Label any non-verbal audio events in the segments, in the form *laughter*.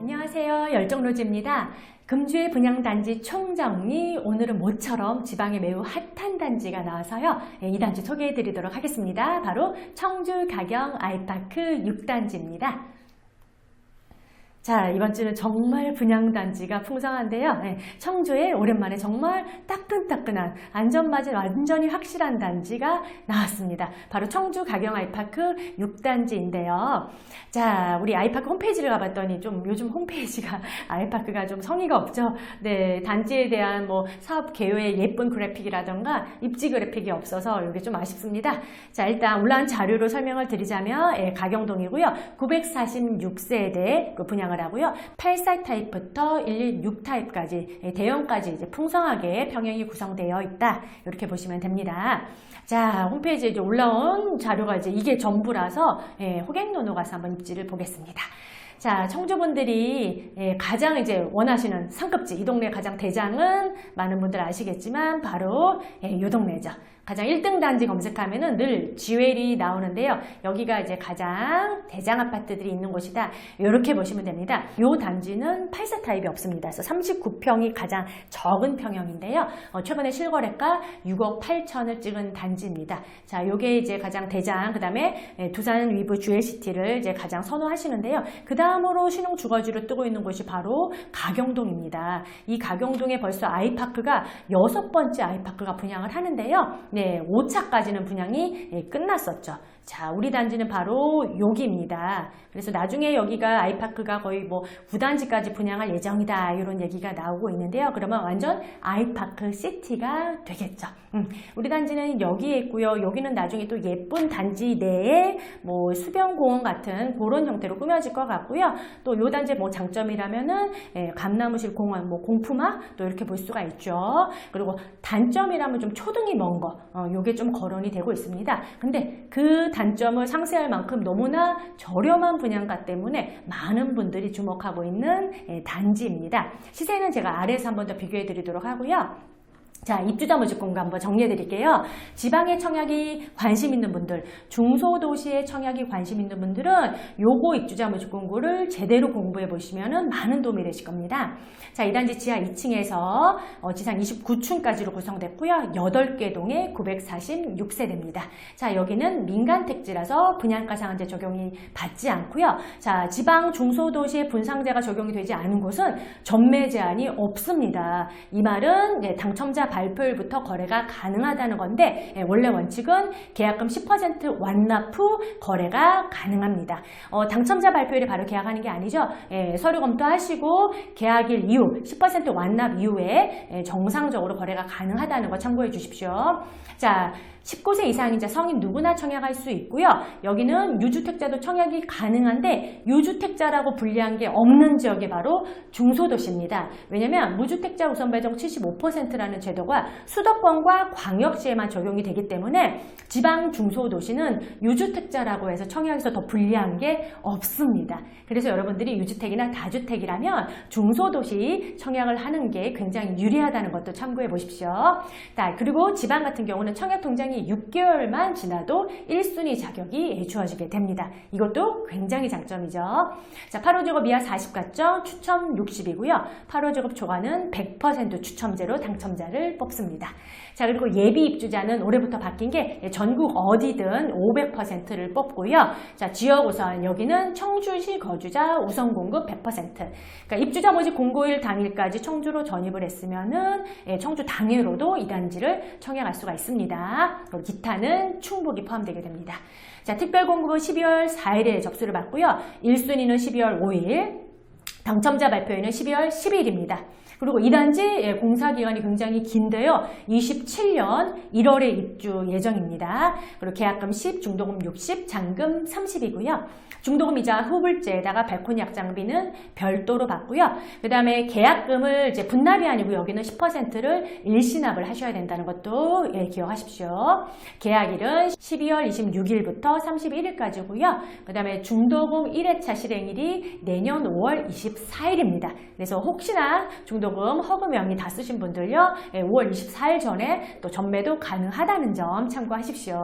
안녕하세요. 열정로즈입니다. 금주의 분양단지 총정리 오늘은 모처럼 지방에 매우 핫한 단지가 나와서요. 예, 이 단지 소개해 드리도록 하겠습니다. 바로 청주 가경 아이파크 6단지입니다. 자, 이번 주는 정말 분양단지가 풍성한데요. 예, 청주에 오랜만에 정말 따끈따끈한 안전마진 완전히 확실한 단지가 나왔습니다. 바로 청주 가경 아이파크 6단지인데요. 자, 우리 아이파크 홈페이지를 가봤더니 좀 요즘 홈페이지가 *laughs* 아이파크가 좀 성의가 없죠. 네, 단지에 대한 뭐 사업 개요의 예쁜 그래픽이라던가 입지 그래픽이 없어서 이게 좀 아쉽습니다. 자, 일단 올라온 자료로 설명을 드리자면 예, 가경동이고요. 946세대 그 분양을 하고요. 84 타입부터 116 타입까지 예, 대형까지 이제 풍성하게 평형이 구성되어 있다. 이렇게 보시면 됩니다. 자, 홈페이지에 이제 올라온 자료가 이제 이게 전부라서 예, 호갱노노 가서 한번 입지를 보겠습니다. 자, 청주분들이 예, 가장 이제 원하시는 상급지, 이 동네 가장 대장은 많은 분들 아시겠지만 바로 예, 이 동네죠. 가장 1등 단지 검색하면은 늘 지웰이 나오는데요. 여기가 이제 가장 대장 아파트들이 있는 곳이다. 이렇게 보시면 됩니다. 이 단지는 84 타입이 없습니다. 그래서 39평이 가장 적은 평형인데요. 어, 최근에 실거래가 6억 8천을 찍은 단지입니다. 자, 요게 이제 가장 대장, 그 다음에 두산 위브 주엘시티를 이제 가장 선호하시는데요. 그 다음 으로 신흥 주거지로 뜨고 있는 곳이 바로 가경동입니다. 이 가경동에 벌써 아이파크가 여섯 번째 아이파크가 분양을 하는데요. 네, 5차까지는 분양이 예, 끝났었죠. 자, 우리 단지는 바로 여기입니다. 그래서 나중에 여기가 아이파크가 거의 뭐 9단지까지 분양할 예정이다. 이런 얘기가 나오고 있는데요. 그러면 완전 아이파크 시티가 되겠죠. 음, 우리 단지는 여기에 있고요. 여기는 나중에 또 예쁜 단지 내에 뭐 수변공원 같은 그런 형태로 꾸며질 것 같고요. 또 요 단지의 뭐 장점이라면은 예, 감나무실 공원, 뭐 공품화 또 이렇게 볼 수가 있죠. 그리고 단점이라면 좀 초등이 먼 거, 어, 요게 좀 거론이 되고 있습니다. 근데 그 단점을 상쇄할 만큼 너무나 저렴한 분양가 때문에 많은 분들이 주목하고 있는 예, 단지입니다. 시세는 제가 아래에서 한 번 더 비교해 드리도록 하고요. 자, 입주자 모집 공고 한번 정리해 드릴게요. 지방의 청약이 관심 있는 분들, 중소도시의 청약이 관심 있는 분들은 요거 입주자 모집 공고를 제대로 공부해 보시면 많은 도움이 되실 겁니다. 자, 이 단지 지하 2층에서 어, 지상 29층까지로 구성됐고요. 8개 동에 946세대입니다. 자, 여기는 민간 택지라서 분양가 상한제 적용이 받지 않고요. 자, 지방 중소도시의 분상제가 적용이 되지 않은 곳은 전매 제한이 없습니다. 이 말은 예, 당첨자 발표일부터 거래가 가능하다는 건데 예, 원래 원칙은 계약금 10% 완납 후 거래가 가능합니다. 어, 당첨자 발표일에 바로 계약하는 게 아니죠. 예, 서류 검토하시고 계약일 이후 10% 완납 이후에 예, 정상적으로 거래가 가능하다는 거 참고해 주십시오. 자, 19세 이상인 자 성인 누구나 청약할 수 있고요. 여기는 유주택자도 청약이 가능한데 유주택자라고 분리한 게 없는 지역이 바로 중소도시입니다. 왜냐하면 무주택자 우선 배정 75%라는 제도가 수도권과 광역시에만 적용이 되기 때문에 지방 중소도시는 유주택자라고 해서 청약에서 더 불리한 게 없습니다. 그래서 여러분들이 유주택이나 다주택이라면 중소도시 청약을 하는 게 굉장히 유리하다는 것도 참고해 보십시오. 자, 그리고 지방 같은 경우는 청약 통장이 6개월만 지나도 1순위 자격이 주어지게 됩니다. 이것도 굉장히 장점이죠. 자, 8호직업 이하 40가점 추첨 60이고요. 8호직업 초과는 100% 추첨제로 당첨자를 뽑습니다. 자, 그리고 예비 입주자는 올해부터 바뀐 게 전국 어디든 500%를 뽑고요. 자, 지역 우선 여기는 청주시 거주자 우선 공급 100%. 그러니까 입주자 모집 공고일 당일까지 청주로 전입을 했으면은 예, 청주 당일로도 이 단지를 청약할 수가 있습니다. 그리고 기타는 충북이 포함되게 됩니다. 자, 특별 공급은 12월 4일에 접수를 받고요. 1순위는 12월 5일, 당첨자 발표일은 12월 10일입니다. 그리고 이 단지 예, 공사 기간이 굉장히 긴데요. 27년 1월에 입주 예정입니다. 그리고 계약금 10, 중도금 60, 잔금 30이고요. 중도금 이자 후불제에다가 발코니 약장비는 별도로 받고요. 그 다음에 계약금을 이제 분납이 아니고 여기는 10%를 일시납을 하셔야 된다는 것도 예, 기억하십시오. 계약일은 12월 26일부터 31일까지고요. 그 다음에 중도금 1회차 실행일이 내년 5월 24일 입니다. 그래서 혹시나 중도금 허금 명의 다 쓰신 분들요. 예, 5월 24일 전에 또 전매도 가능하다는 점 참고하십시오.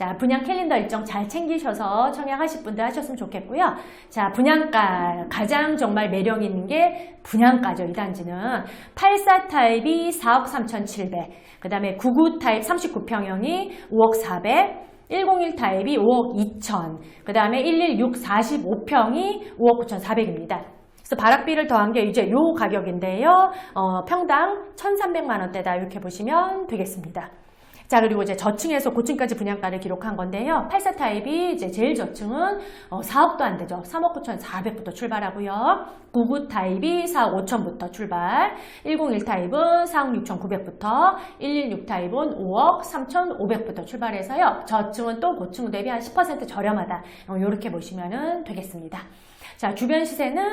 자, 분양 캘린더 일정 잘 챙기셔서 청약하실 분들 하셨으면 좋겠고요. 자, 분양가 가장 정말 매력 있는 게 분양가죠. 이 단지는 84 타입이 4억 3,700. 그다음에 99 타입 39평형이 5억 400. 101 타입이 5억 2천, 그 다음에 116 45평이 5억 9천 4백입니다. 그래서 바락비를 더한 게 이제 요 가격인데요. 어, 평당 1,300만 원대다 이렇게 보시면 되겠습니다. 자 그리고 이제 저층에서 고층까지 분양가를 기록한 건데요. 84 타입이 이제 제일 저층은 어, 4억도 안 되죠. 3억 9천 4백부터 출발하고요. 99 타입이 4억 5천부터 출발. 101 타입은 4억 6천 9백부터 116 타입은 5억 3천 5백부터 출발해서요. 저층은 또 고층 대비 한 10% 저렴하다. 이렇게 보시면 되겠습니다. 자 주변 시세는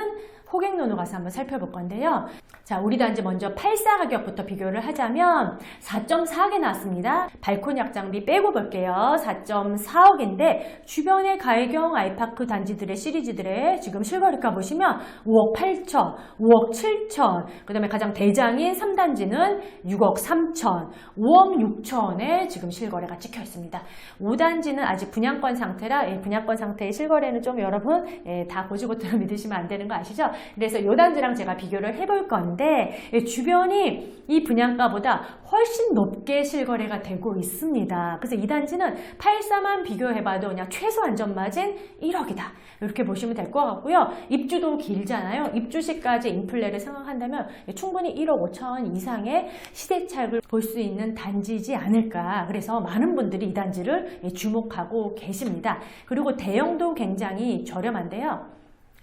호갱론으로 가서 한번 살펴볼 건데요. 자, 우리 단지 먼저 84 가격부터 비교를 하자면 4.4억에 나왔습니다. 발코니 확장비 빼고 볼게요. 4.4억인데 주변의 가해경 아이파크 단지들의 시리즈들의 지금 실거래가 보시면 5억 8천, 5억 7천, 그 다음에 가장 대장인 3단지는 6억 3천, 5억 6천에 지금 실거래가 찍혀 있습니다. 5단지는 아직 분양권 상태라 예, 분양권 상태의 실거래는 좀 여러분 예, 다 고지고대로 *laughs* 믿으시면 안 되는 거 아시죠? 그래서 요 단지랑 제가 비교를 해볼 건데 예, 주변이 이 분양가보다 훨씬 높게 실거래가 되고 있습니다. 그래서 이 단지는 84만 비교해봐도 그냥 최소 안전마진 1억이다. 이렇게 보시면 될 것 같고요. 입주도 길잖아요. 입주 시까지 인플레를 생각한다면 충분히 1억 5천 이상의 시대착을 볼 수 있는 단지이지 않을까. 그래서 많은 분들이 이 단지를 주목하고 계십니다. 그리고 대형도 굉장히 저렴한데요.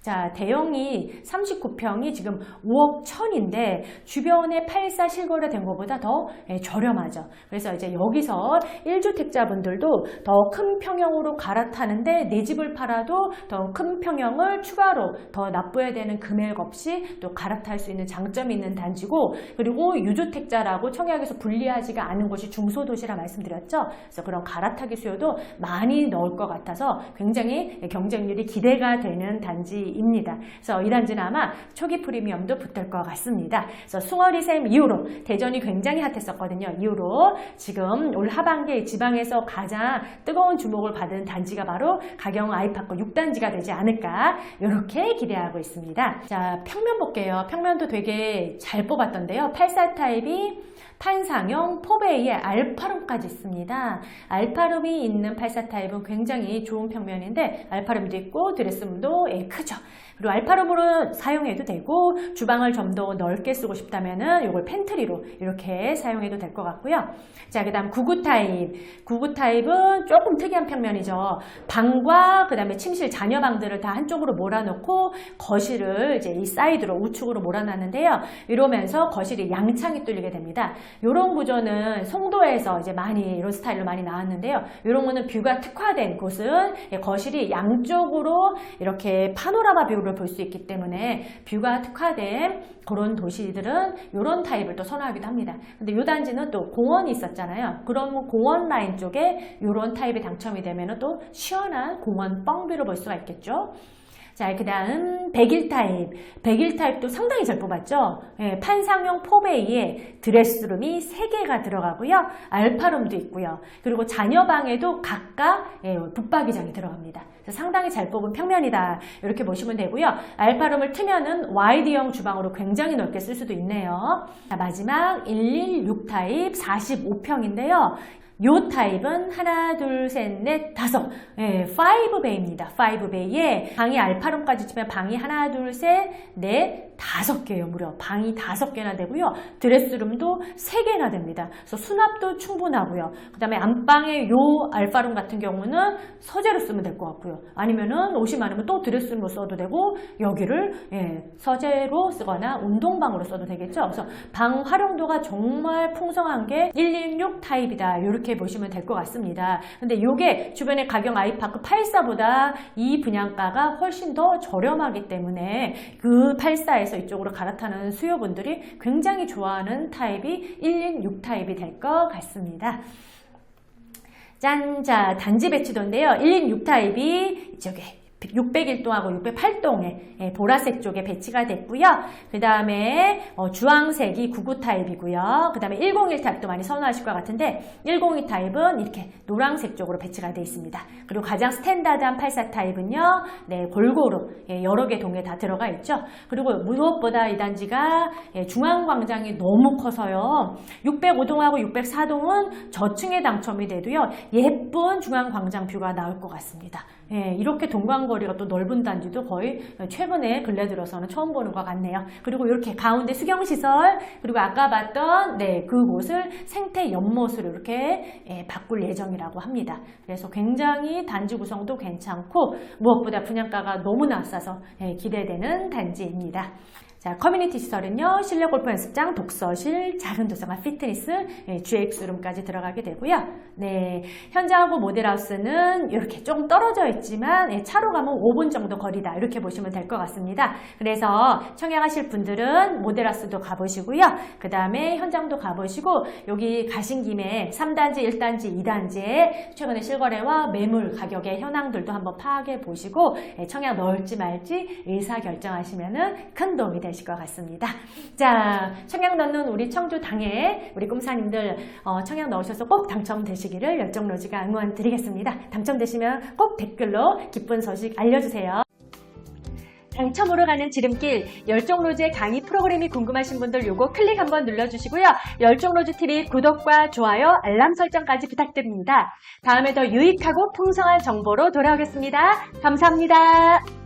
자, 대형이 39평이 지금 5억 1000인데 주변에 84 실거래된 것보다 더 예, 저렴하죠. 그래서 이제 여기서 1주택자분들도 더 큰 평형으로 갈아타는데 내 집을 팔아도 더 큰 평형을 추가로 더 납부해야 되는 금액 없이 또 갈아탈 수 있는 장점이 있는 단지고 그리고 유주택자라고 청약에서 분리하지가 않은 곳이 중소도시라 말씀드렸죠. 그래서 그런 갈아타기 수요도 많이 넣을 것 같아서 굉장히 경쟁률이 기대가 되는 단지 입니다. 그래서 이 단지는 아마 초기 프리미엄도 붙을 것 같습니다. 그래서 숭어리샘 이후로 대전이 굉장히 핫했었거든요. 이후로 지금 올 하반기 지방에서 가장 뜨거운 주목을 받은 단지가 바로 가경 아이파크 6단지가 되지 않을까 이렇게 기대하고 있습니다. 자 평면 볼게요. 평면도 되게 잘 뽑았던데요. 84 타입이 판상형 포베이에 알파룸까지 있습니다. 알파룸이 있는 84 타입은 굉장히 좋은 평면인데 알파룸도 있고 드레스룸도 예, 크죠. 그리고 알파룸으로 사용해도 되고 주방을 좀 더 넓게 쓰고 싶다면은 이걸 팬트리로 이렇게 사용해도 될 것 같고요. 자, 그다음 99 타입. 99 타입은 조금 특이한 평면이죠. 방과 그다음에 침실 자녀 방들을 다 한쪽으로 몰아놓고 거실을 이제 이 사이드로 우측으로 몰아놨는데요. 이러면서 거실이 양창이 뚫리게 됩니다. 이런 구조는 송도에서 이제 많이 이런 스타일로 많이 나왔는데요. 이런 거는 뷰가 특화된 곳은 거실이 양쪽으로 이렇게 파노라마 뷰를 볼 수 있기 때문에 뷰가 특화된 그런 도시들은 이런 타입을 또 선호하기도 합니다. 근데 이 단지는 또 공원이 있었잖아요. 그런 공원 라인 쪽에 이런 타입이 당첨이 되면 또 시원한 공원 뻥뷰를 볼 수가 있겠죠. 자, 그 다음 101 타입. 101 타입도 상당히 잘 뽑았죠? 예, 판상형 포베이에 드레스룸이 3개가 들어가고요. 알파룸도 있고요. 그리고 자녀방에도 각각 예, 붙박이장이 들어갑니다. 상당히 잘 뽑은 평면이다. 이렇게 보시면 되고요. 알파룸을 트면은 와이드형 주방으로 굉장히 넓게 쓸 수도 있네요. 자, 마지막 116 타입 45평인데요. 요 타입은 하나, 둘, 셋, 넷, 다섯. 예, 5베이입니다. 5베이에 방이 알파룸까지 치면 방이 하나, 둘, 셋, 넷, 다섯 개예요. 무려 방이 다섯 개나 되고요. 드레스룸도 세 개나 됩니다. 그래서 수납도 충분하고요. 그 다음에 안방의 요 알파룸 같은 경우는 서재로 쓰면 될 것 같고요. 아니면은 옷이 많으면 또 드레스룸으로 써도 되고 여기를 예, 서재로 쓰거나 운동방으로 써도 되겠죠. 그래서 방 활용도가 정말 풍성한 게116 타입이다. 이렇게 보시면 될 것 같습니다. 근데 이게 주변의 가격 아이파크 84보다 이 분양가가 훨씬 더 저렴하기 때문에 그 84에서 이쪽으로 갈아타는 수요분들이 굉장히 좋아하는 타입이 116 타입이 될 것 같습니다. 짠! 자, 단지 배치도인데요. 116 타입이 이쪽에 601동하고 608동에 보라색 쪽에 배치가 됐고요. 그 다음에 어, 주황색이 99 타입이고요. 그 다음에 101 타입도 많이 선호하실 것 같은데 102 타입은 이렇게 노란색 쪽으로 배치가 되어 있습니다. 그리고 가장 스탠다드한 84 타입은요. 네, 골고루 예, 여러 개 동에 다 들어가 있죠. 그리고 무엇보다 이 단지가 예, 중앙광장이 너무 커서요. 605동하고 604동은 저층에 당첨이 돼도요. 예쁜 중앙광장 뷰가 나올 것 같습니다. 예, 이렇게 동광거리가 또 넓은 단지도 거의 최근에 근래 들어서는 처음 보는 것 같네요. 그리고 이렇게 가운데 수경시설, 그리고 아까 봤던 네, 그곳을 생태 연못으로 이렇게 예, 바꿀 예정이라고 합니다. 그래서 굉장히 단지 구성도 괜찮고 무엇보다 분양가가 너무나 싸서 예, 기대되는 단지입니다. 자, 커뮤니티 시설은요, 실내 골프 연습장, 독서실, 작은 도서관, 피트니스, 예, GX룸까지 들어가게 되고요. 네, 현장하고 모델하우스는 이렇게 조금 떨어져 있지만 예, 차로 가면 5분 정도 거리다 이렇게 보시면 될 것 같습니다. 그래서 청약하실 분들은 모델하우스도 가보시고요. 그 다음에 현장도 가보시고 여기 가신 김에 3단지, 1단지, 2단지에 최근에 실거래와 매물 가격의 현황들도 한번 파악해 보시고 예, 청약 넣을지 말지 의사 결정하시면 큰 도움이 되실 것 같습니다. 자, 청약 넣는 우리 청주 당에 우리 꿈사님들 어, 청약 넣으셔서 꼭 당첨되시기를 열정로지가 응원 드리겠습니다. 당첨되시면 꼭 댓글로 기쁜 소식 알려주세요. 당첨으로 가는 지름길 열정로즈의 강의 프로그램이 궁금하신 분들 요거 클릭 한번 눌러주시고요. 열정로즈 TV 구독과 좋아요, 알람 설정까지 부탁드립니다. 다음에 더 유익하고 풍성한 정보로 돌아오겠습니다. 감사합니다.